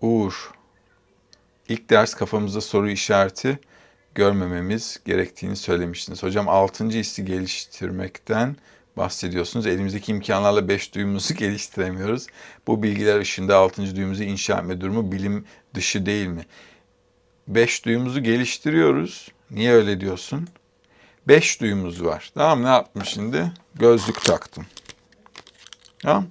Uğur. İlk ders kafamızda soru işareti görmememiz gerektiğini söylemiştiniz. Hocam 6. hissi geliştirmekten bahsediyorsunuz. Elimizdeki imkanlarla 5 duyumuzu geliştiremiyoruz. Bu bilgiler ışığında 6. duyumuzu inşa etme durumu bilim dışı değil mi? 5 duyumuzu geliştiriyoruz. Niye öyle diyorsun? 5 duyumuz var. Tamam ne yaptım şimdi? Gözlük taktım. Tamam.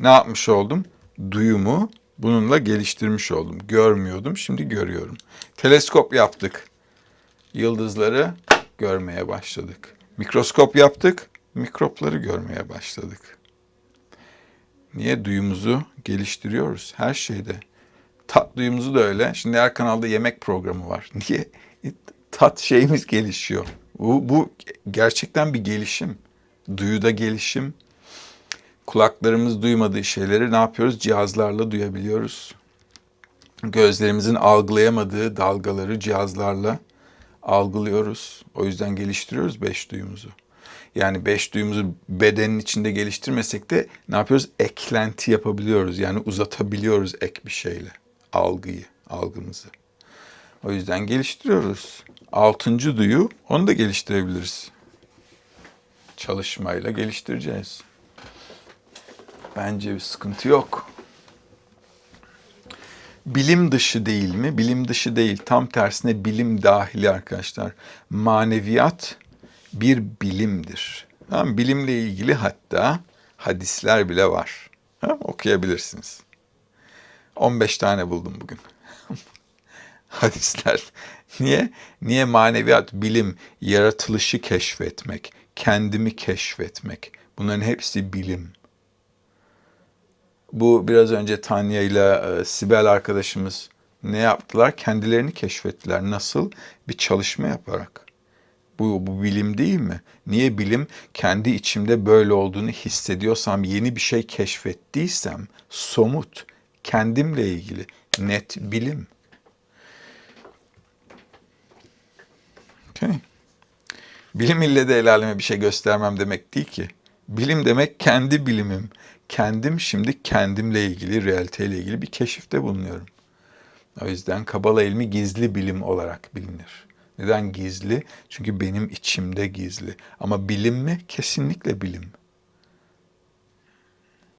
Ne yapmış oldum? Duyumu bununla geliştirmiş oldum. Görmüyordum, şimdi görüyorum. Teleskop yaptık. Yıldızları görmeye başladık. Mikroskop yaptık. Mikropları görmeye başladık. Niye duyumuzu geliştiriyoruz her şeyde? Tat duyumuzu da öyle. Şimdi her kanalda yemek programı var. Niye? Tat şeyimiz gelişiyor. Bu, bu gerçekten bir gelişim. Duyuda gelişim. Kulaklarımız duymadığı şeyleri ne yapıyoruz? Cihazlarla duyabiliyoruz. Gözlerimizin algılayamadığı dalgaları cihazlarla algılıyoruz. O yüzden geliştiriyoruz beş duyumuzu. Yani beş duyumuzu bedenin içinde geliştirmesek de ne yapıyoruz? Eklenti yapabiliyoruz. Yani uzatabiliyoruz ek bir şeyle algıyı, algımızı. O yüzden geliştiriyoruz. Altıncı duyu, onu da geliştirebiliriz. Çalışmayla geliştireceğiz. Bence bir sıkıntı yok. Bilim dışı değil mi? Bilim dışı değil. Tam tersine bilim dahili arkadaşlar. Maneviyat bir bilimdir. Tamam, bilimle ilgili hatta hadisler bile var. Ha, okuyabilirsiniz. 15 tane buldum bugün. hadisler. Niye? Niye maneviyat, bilim, yaratılışı keşfetmek, kendimi keşfetmek. Bunların hepsi bilim. Bu biraz önce Tanya ile e, Sibel arkadaşımız ne yaptılar? Kendilerini keşfettiler. Nasıl? Bir çalışma yaparak. Bu, bu bilim değil mi? Niye bilim? Kendi içimde böyle olduğunu hissediyorsam, yeni bir şey keşfettiysem, somut, kendimle ilgili net bilim. Okay. Bilim ille de el aleme bir şey göstermem demek değil ki. Bilim demek kendi bilimim. Kendim şimdi kendimle ilgili, realiteyle ilgili bir keşifte bulunuyorum. O yüzden Kabala ilmi gizli bilim olarak bilinir. Neden gizli? Çünkü benim içimde gizli. Ama bilim mi? Kesinlikle bilim.